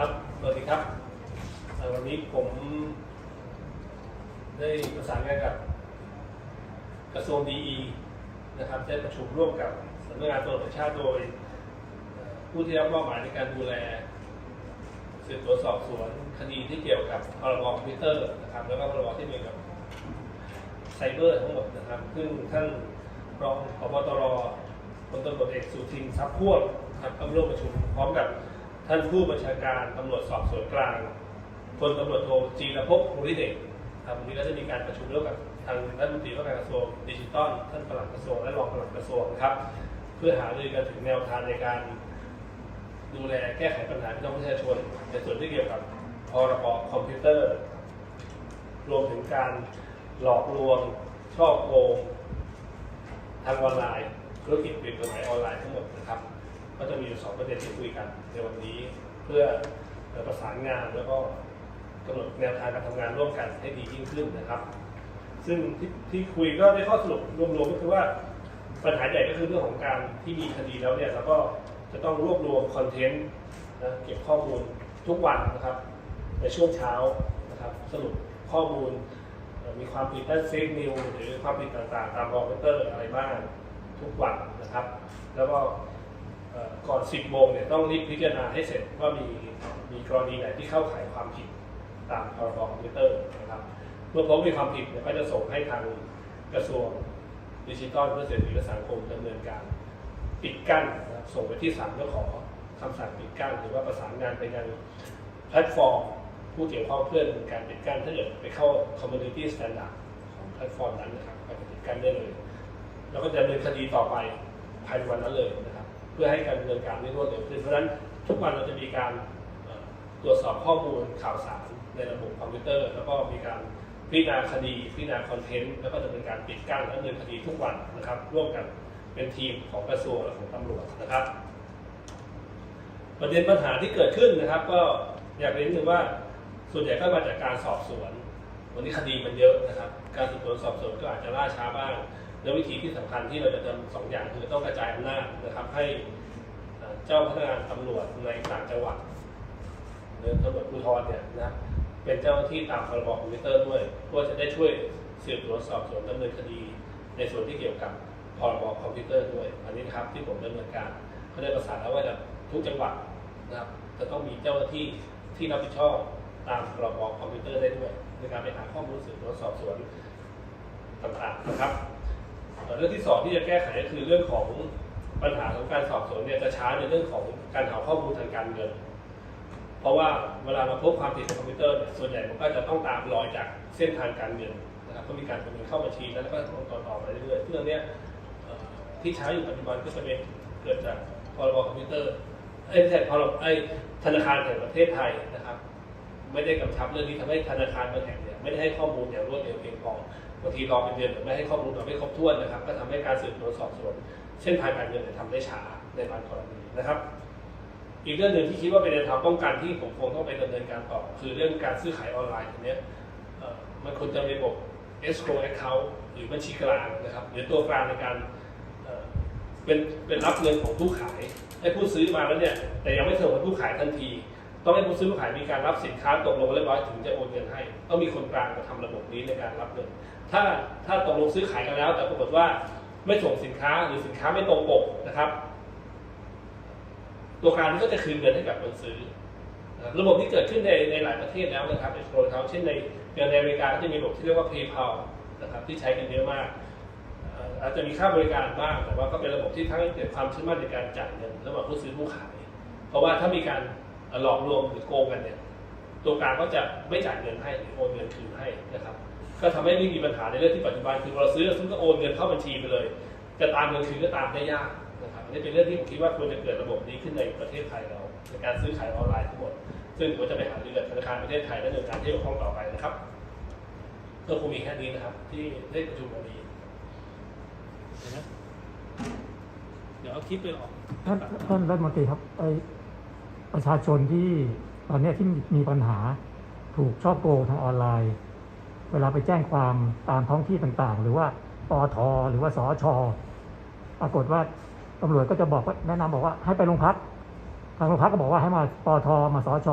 ครับ สวัสดีครับ วันนี้ผมได้ประสานงานกับกระทรวงดีนะครับ ได้ประชุมร่วมกับสำนักงานตำรวจแห่งชาติโดย ผู้ที่รับมอบหมายในการดูแลสืบสวนสอบสวนคดีที่เกี่ยวกับพรบคอมพิวเตอร์นะครับ แล้วก็พรบที่เกี่ยวกับไซเบอร์ทั้งหมดนะครับ ซึ่งท่านรองผบตรพลตำรวจเอกสุทินทรัพย์พ่วงครับก็ร่วมประชุมพร้อมกับ ท่านผู้บัญชาการตำรวจสอบสวนกลางพลตำรวจโทจีรภพภูริเดชครับวันนี้ก็จะมีการประชุมร่วมกับทางรัฐมนตรีว่าการกระทรวงดิจิทัลท่านปลัดกระทรวงและรองปลัดกระทรวงนะครับ เพื่อหารือกันถึงแนวทางในการ ดูแลแก้ไขปัญหาพี่น้องประชาชนในส่วนที่เกี่ยวกับพรบคอมพิวเตอร์ รวมถึงการหลอกลวงช่อโกงทางออนไลน์ธุรกิจเปลี่ยนกฎหมายออนไลน์ทั้งหมดนะครับ ก็จะมีอยู่สองประเด็นที่คุยกันในวันนี้เพื่อประสานงานแล้วก็กำหนดแนวทางการทำงานร่วมกันให้ดียิ่งขึ้นนะครับ ซึ่งที่ที่คุยก็ได้ข้อสรุปรวมๆก็คือว่าปัญหาใหญ่ก็คือเรื่องของการที่มีคดีแล้วเนี่ยเราก็จะต้องรวบรวมคอนเทนต์นะเก็บข้อมูลทุกวันนะครับในช่วงเช้านะครับสรุปข้อมูลมีความผิดด้านเฟกนิวหรือความผิดต่างๆ ตามคอมพิวเตอร์อะไรบ้างทุกวันนะครับ แล้วก็ ก่อน 10 โมงเนี่ยต้องรีบพิจารณาให้เสร็จว่ามีมีกรณีไหนที่เข้าข่ายความผิดตามพรบคอมพิวเตอร์นะครับเมื่อพบมีความผิดเนี่ยก็จะส่งให้ทางกระทรวงดิจิทัลเพื่อเศรษฐกิจและสังคมดำเนินการปิดกั้นนะส่งไปที่ศาลเพื่อขอคำสั่งปิดกั้น หรือว่าประสานงานไปยังแพลตฟอร์ม ผู้เกี่ยวข้องเพื่อนการปิดกั้นถ้าเกิดไปเข้า community standard ของแพลตฟอร์มนั้นนะครับไปปิดกั้นได้เลย แล้วก็จะดำเนินคดีต่อไปภายในวันนั้นเลยนะ พื่อให้การดำเนินการได้รวดเร็วขึ้น เพราะฉะนั้นทุกวันเราจะมีการตรวจสอบข้อมูลข่าวสารในระบบคอมพิวเตอร์ แล้วก็มีการพิจารณาคดีพิจารณาคอนเทนต์แล้วก็ดำเนินการปิดกั้นและดำเนินคดีทุกวันนะครับร่วมกันเป็นทีมของกระทรวงและของตำรวจนะครับ ประเด็นปัญหาที่เกิดขึ้นนะครับ ก็อยากเรียนนิดนึงว่าส่วนใหญ่ก็มาจากการสอบสวน วันนี้คดีมันเยอะนะครับ การสืบสวนสอบสวนก็อาจจะล่าช้าบ้าง แล้ววิธีที่สำคัญที่เราจะทำสองอย่างคือต้องกระจายอำนาจนะครับให้เจ้าพนักงานตำรวจในต่างจังหวัดหรือตำรวจภูธรเนี่ยนะเป็นเจ้าหน้าที่ตามพรบคอมพิวเตอร์ด้วยเพื่อจะได้ช่วยสืบสวนสอบสวนดำเนินคดี ในส่วนที่เกี่ยวกับพรบคอมพิวเตอร์ด้วย อันนี้นะครับที่ผมดำเนินการก็ได้ประสานแล้วว่าทุกจังหวัดนะครับจะต้องมีเจ้าหน้าที่ที่รับผิดชอบตามพรบคอมพิวเตอร์ได้ด้วยในการไปหาข้อมูลสืบสวนสอบสวนต่างๆนะครับ เรื่องที่สองที่จะแก้ไขก็คือเรื่องของปัญหาของการสอบสวนเนี่ยจะช้าในเรื่องของการหาข้อมูลทางการเงิน เพราะว่าเวลาเราพบความผิดในคอมพิวเตอร์เนี่ยส่วนใหญ่มันก็จะต้องตามรอยจากเส้นทางการเงินนะครับก็มีการโอนเงินเข้าบัญชีแล้วก็ต่อต่อๆไปเรื่อยๆเรื่องนี้ที่ใช้อยู่ปัจจุบันก็จะเป็นเกิดจากพรบคอมพิวเตอร์เอ้ยไม่ใช่พรบไอ้ธนาคารแห่งประเทศไทยนะครับ ไม่ได้กำชับเรื่องนี้ทำให้ธนาคารบางแห่งเนี่ยไม่ได้ให้ข้อมูลอย่างรวดเร็วเพียงพอบางทีรอเป็นเดือนหรือไม่ให้ข้อมูลเราไม่ครบถ้วนนะครับ ก็ทำให้การสืบสวนสอบสวนเส้นทางการเงินเนี่ยทำได้ช้าในบางกรณีนะครับอีกเรื่องหนึ่งที่คิดว่าเป็นแนวทางป้องกันที่ผมคงต้องไปดำเนินการต่อ คือเรื่องการซื้อขายออนไลน์ตรงเนี้ยมันควรจะมีระบบ escrow account หรือบัญชีกลางนะครับหรือตัวกลางในการเอ่อเป็นเป็นรับเงินของผู้ขายให้ผู้ซื้อมาแล้วเนี่ยแต่ยังไม่ส่งให้ผู้ขายทันที ต้องให้ผู้ซื้อผู้ขายมีการรับสินค้าตกลงเรียบร้อยถึงจะโอนเงินให้ ต้องมีคนกลางมาทำระบบนี้ในการรับเงิน ถ้าถ้าตกลงซื้อขายกันแล้ว แต่ปรากฏว่าไม่ส่งสินค้าหรือสินค้าไม่ตรงปกนะครับ ตัวกลางนี้ก็จะคืนเงินให้กับคนซื้อ ระบบที่เกิดขึ้นในในหลายประเทศแล้วนะครับในโซนเขาเช่นในย่างในอเมริกาก็จะมีระบบที่เรียกว่า PayPal นะครับที่ใช้กันเยอะมากอาจจะมีค่าบริการบ้าง แต่ว่าก็เป็นระบบที่ทั้งเกิดความเชื่อมั่นในการจ่ายเงินระหว่างผู้ซื้อผู้ขาย เพราะว่าถ้ามีการ หลอกลวงหรือโกงกันเนี่ยตัวกลางก็จะไม่จ่ายเงินให้หรือโอนเงินคืนให้นะครับ ก็ทำให้ไม่มีปัญหาในเรื่องที่ปัจจุบันคือเราซื้อซึ่งก็โอนเงินเข้าบัญชีไปเลย จะตามเงินคืนก็ตามได้ยากนะครับอันนี้เป็นเรื่องที่ผมคิดว่าควรจะเกิดระบบนี้ขึ้นในประเทศไทยเราในการซื้อขายออนไลน์ทั้งหมด ซึ่งผมจะไปหารือกับธนาคารประเทศไทยและหน่วยงานที่เกี่ยวข้องต่อไปนะครับก็คงมีแค่นี้นะครับ ที่ได้ประชุมวันนี้เดี๋ยวนะเดี๋ยวเอาคลิปไปออกท่านท่านรัฐมนตรีครับไอ ประชาชนที่ตอนนี้ที่มีปัญหาถูกช่อโกงทางออนไลน์ เวลาไปแจ้งความตามท้องที่ต่างๆ หรือว่าปอทหรือว่าสอชปรากฏว่าตำรวจก็จะบอกว่าแนะนำบอกว่าให้ไปโรงพักทางโรงพักก็บอกว่าให้มาปอทมาสอช